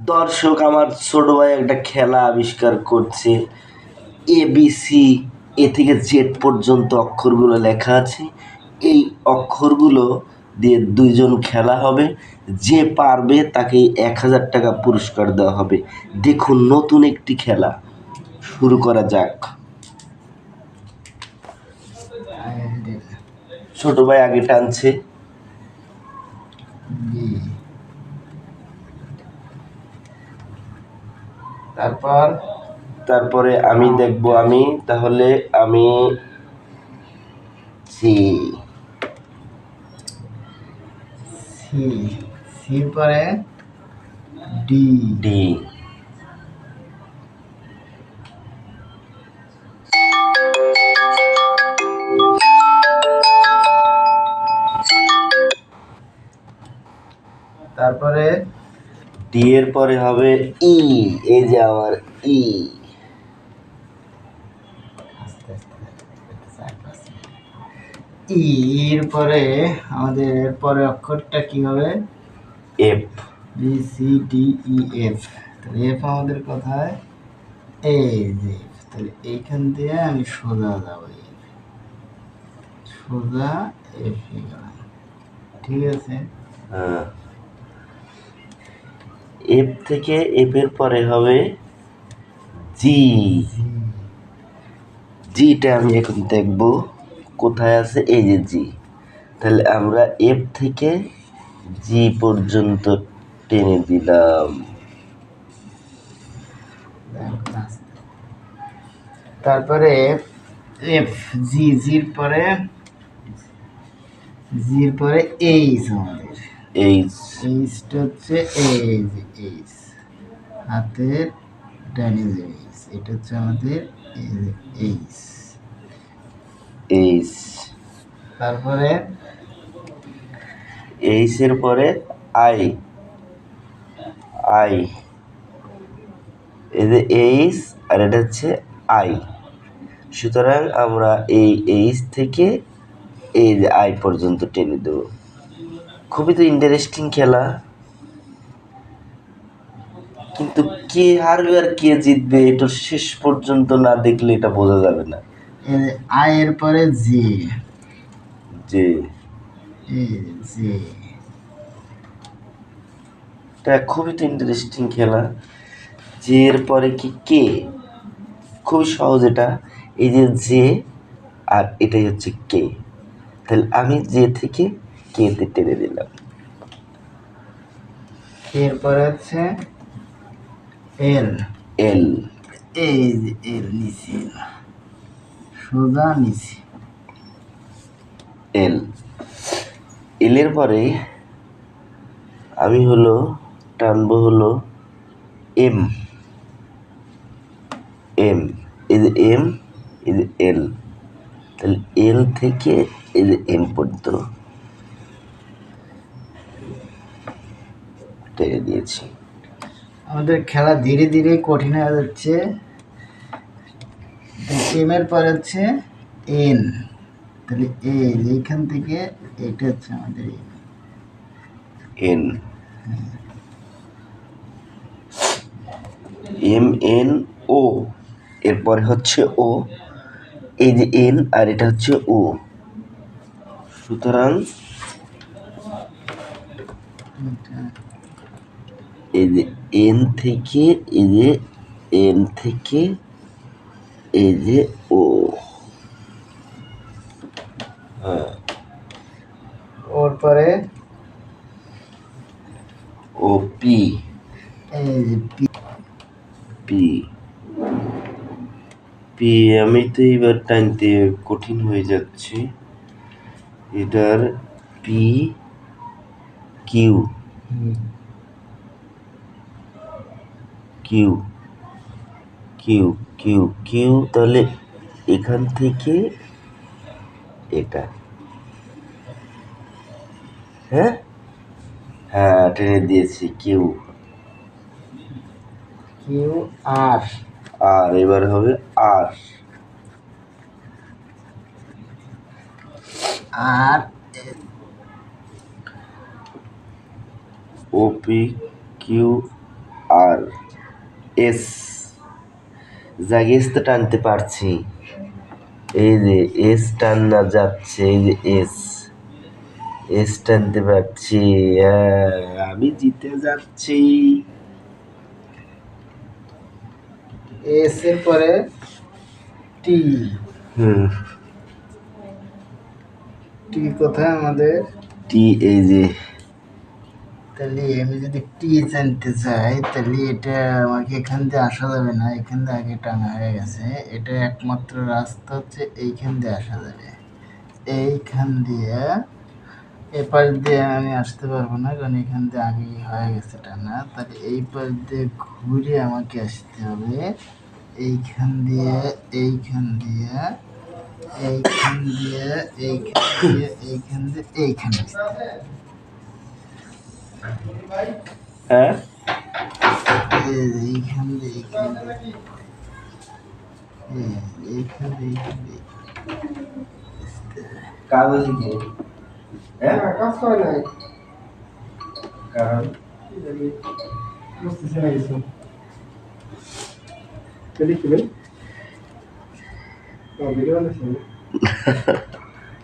দর্শক, আমার ছোট ভাই একটা খেলা আবিষ্কার করছে। এ বি সি এ থেকে জেড পর্যন্ত অক্ষরগুলো লেখা আছে। এই অক্ষরগুলো দিয়ে দুইজন খেলা হবে। যে পারবে তাকে এক হাজার টাকা পুরস্কার দেওয়া হবে। দেখুন, নতুন একটি খেলা। শুরু করা যাক। ছোট ভাই আগে টানছে। তারপর? তারপরে আমি দেখব আমি তাহলে আমি সি সি সির পরে ডি ডি ডি এর পরে হবে ই এই যে আমার ই ই এর পরে আমাদের পরে অক্ষরটা কি হবে? F B C D E F তাহলে এফ আমাদের কোথায়? এই যে। তাহলে এইখান দিয়ে আমি সোজা যাব সোজা এফ এ ঠিক আছে? হ্যাঁ। এফ থেকে এফ এর পরে হবে জি। জিটা আমি এখন দেখব কোথায় আছে, এই যে জি। তাহলে আমরা এফ থেকে জি পর্যন্ত টেনে দিলাম। তারপরে এফ, জি, জির পরে জির পরে এইচ আমাদের এইচ এইচটা হচ্ছে এই যে এইচ হাতের ডাইনে এইচ এটা হচ্ছে আমাদের এই এইচ এইচ তারপরে? এইচ এর পরে আই আই যে এইচ আর এটা হচ্ছে আই সুতরাং আমরা এই এইচ থেকে এই যে আই পর্যন্ত টেনে দেবো। খুবই তো ইন্টারেস্টিং খেলা। কিন্তু কে হারবে আর কে জিতবে এটা শেষ পর্যন্ত না দেখলে এটা বোঝা যাবে না। আই এর পরে জি। এই যে এটা খুবই তো ইন্টারেস্টিং খেলা। যে এর পরে কি কে? খুবই সহজ এটা। এই যে যে আর এটাই হচ্ছে কে। তাহলে আমি যে থেকে কে তে টেনে দিলাম এরপরে হচ্ছে এল। এল। এই যে এল নিচে সোজা নিচে এল। এলের পরে আমি হলো টানবো হলো এম। এম। এই যে এম এই যে এল। তাহলে এল থেকে এই যে এম পর্যন্ত। টেনে দিয়েছি। আমাদের খেলা ধীরে ধীরে কঠিন হয়ে যাচ্ছে। এম এর পরে হচ্ছে এন তাহলে এ এইখান থেকে এটা হচ্ছে আমাদের এন এম এন ও এরপরে হচ্ছে ও এই যে এন আর এটা হচ্ছে ও সুতরাং এই যে এন থেকে এই যে এন থেকে এই যে ও। হ্যাঁ। ওর পরে? O P. P. P. P আমি তো এবার টানতে কঠিন হয়ে যাচ্ছে। এটার P Q. Q Q Q Q তাহলে এখান থেকে এটা। হ্যাঁ? হ্যাঁ টেনে দিয়েছি কিউ। Q R. আর এবার হবে আর। আর। ওপি কিউ আর। এস। জাগিয়ে তো টানতে পারছি। এই যে এস টান্না যাচ্ছে এই যে এস। এস টানতে পারছি হ্যাঁ, আমি জিতে যাচ্ছি। এস এর পরে টি। হুম। টি কোথায় আমাদের? টি এই যে তাহলে আমি যদি টি জানতে চাই, তাহলে এটা আমাকে এখান দিয়ে আসা যাবে না, এখান দিয়ে আগে টানা হয়ে গেছে। এটা একমাত্র রাস্তা হচ্ছে এইখান দিয়ে আসা যাবে। এইখান দিয়ে এপাশ দিয়ে আমি আসতে পারব না, কারণ এখান দিয়ে আগেই হয়ে গেছে টানা তাহলে এই পাশ দিয়ে ঘুরে আমাকে আসতে হবে। এইখান দিয়ে এইখান দিয়ে এইখান দিয়ে এইখান দিয়ে এইখান দিয়ে, এইখানে আসতে হবে। কাজ আছে কি হ্যাঁ? কাজ করে নাই। কারণ? বুঝতেছি না কিছু। লিখবেন ভিডিও বানাচ্ছি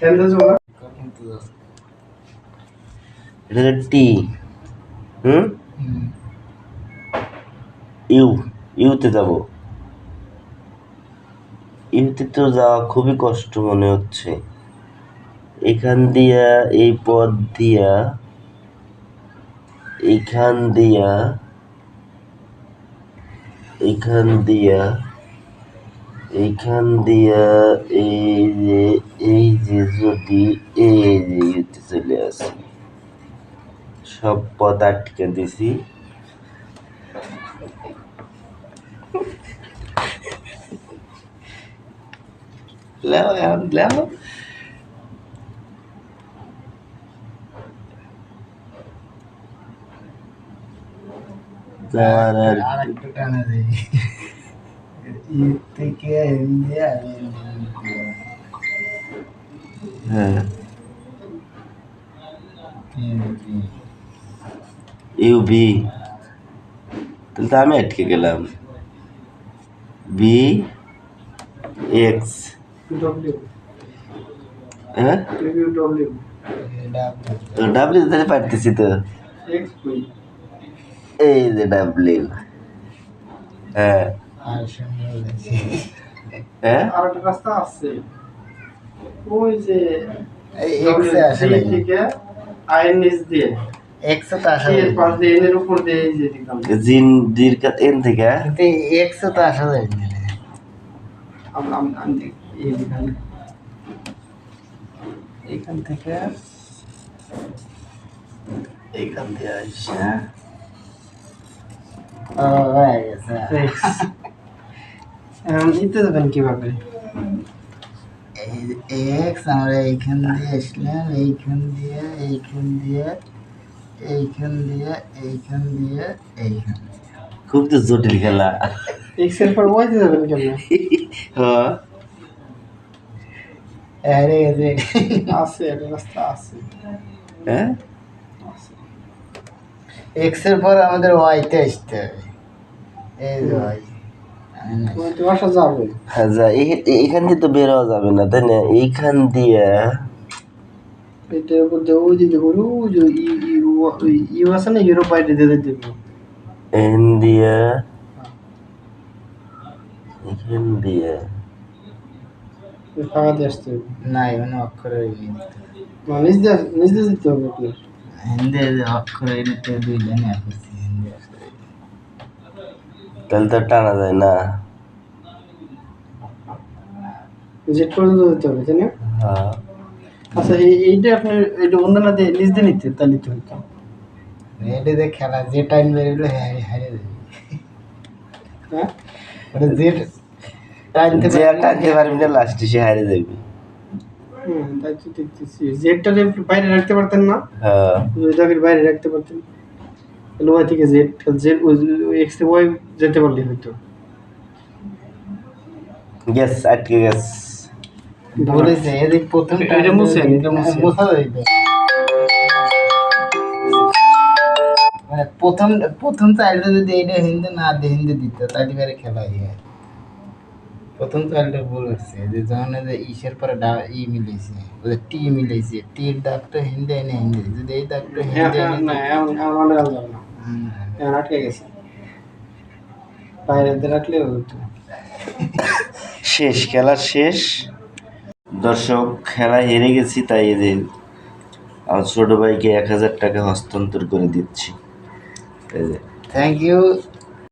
হ্যান্ডেল জমা কখন তো যাচ্ছে? এটা টি হুম। ইউ, ইউতে যাব। ইউতে তো যাওয়া খুবই কষ্ট মনে হচ্ছে। এখান দিয়া, এই পথ দিয়া, এইখান দিয়া এইখান দিয়া এইখান দিয়া, এই যে এই যে যদি, এই যে ইউতে চলে আসি। সব পথ আটকে দিছি। ই থেকে ইন্ডিয়া হ্যাঁ। ইউবি তাহলে তো আমি আটকে গেলাম। বি এক্স ডব্লিউ হ্যাঁ? ডাব্লিউ তাহলে পারতেছি তো। এই যে ডাব্লিউ হ্যাঁ। হ্যাঁ? আর একটা রাস্তা আছে। ওই যে এই এক্সে আসে থেকে আইএনএস দিয়ে। এক্সে তো আসা যায় পাশ দিয়ে এনের উপর দিয়ে এই যে দিলাম। জিন ডির কা- এন থেকে? কিন্তু এক্সে তো আসা যায় না আমরা আমি আমি এই দিলাম। এখান থেকে। এইখান দিয়ে আসা ও হয়ে গেছে। এখন দিতে যাবেন কীভাবে? এক্স আমরা এইখান দিয়ে আসলাম এইখান দিয়ে এইখান দিয়ে। এইখান দিয়ে এইখান দিয়ে এইখান খুব তো জটিল খেলা। এক্সের পর ওয়াই দিয়ে যাবেন কেমন? হ্যাঁ হারে গেছে আছে রাস্তা আছে। হ্যাঁ আছে। এক্সের পর আমাদের ওয়াইতে আসতে হবে। এই যে ওয়াই হ্যাঁ এখান দিয়ে তো বেরোয়া যাবে না তাই না? এইখান দিয়ে এটার উপর দিয়ে ওই দিকে করে ওই যে ই ই ও- ওই ইউ আছে না ইউরোপ বাইরে দিয়ে দিয়ে এখান দিয়ে ফাঁকা দিয়ে আসতে হবে। না এখানে অক্ষর নিজ দিয়ে নিজ দিয়ে দিতে হবে আপনার। হিন্দি অক্ষর এনে দুই লাইনে আসছে হিন্দি তাহলে তো টানা যায় না। জেট পর্যন্ত দিতে হবে তাই না? হ্যাঁ। আচ্ছা এইটা আপনি এটা অন্য না দিয়ে নিজ দিয়ে নিতে তা নিতে হইতো এটা যে খেলা যে টাইম বেরোলো হারিয়ে হারিয়ে দেবে হ্যাঁ? ওটা যে টাইমতে যে আর পারবি না লাস্টে সে হারিয়ে যাবি। তো বাইরে রাখতে পারতেন না হ্যাঁ। বাইরে রাখতে পারতেন। থেকে জেড এক্স ওয়াই যেতে পারলে হয়তো। আটকে বলেছে এদিক প্রথম এটা মুছেন, এটা মুছেন। মোছা যাইবে মানে প্রথম প্রথম চাইল্ডে যদি এইটা হিন্দি না দিয়ে হিন্দি দিত তাহলে এবারে খেলা ইয়ে প্রথম চাইল্ডে ভুল হচ্ছে যে যখন যে ইসের পরে ডা ই মিলেছে ওদের টি মিলেছে টির দাগটা হিন্দি এনে হিন্দি যদি এই দাগটা হ্যাঁ হিন্দি এনে না। এখন আটকে গেছে। বাইরে রাখলে হতো শেষ খেলা শেষ। দর্শক খেলা হেরে গেছি তাই এই যে আমার ছোট ভাইকে এক হাজার টাকা হস্তান্তর করে দিচ্ছি। এই যে থ্যাংক ইউ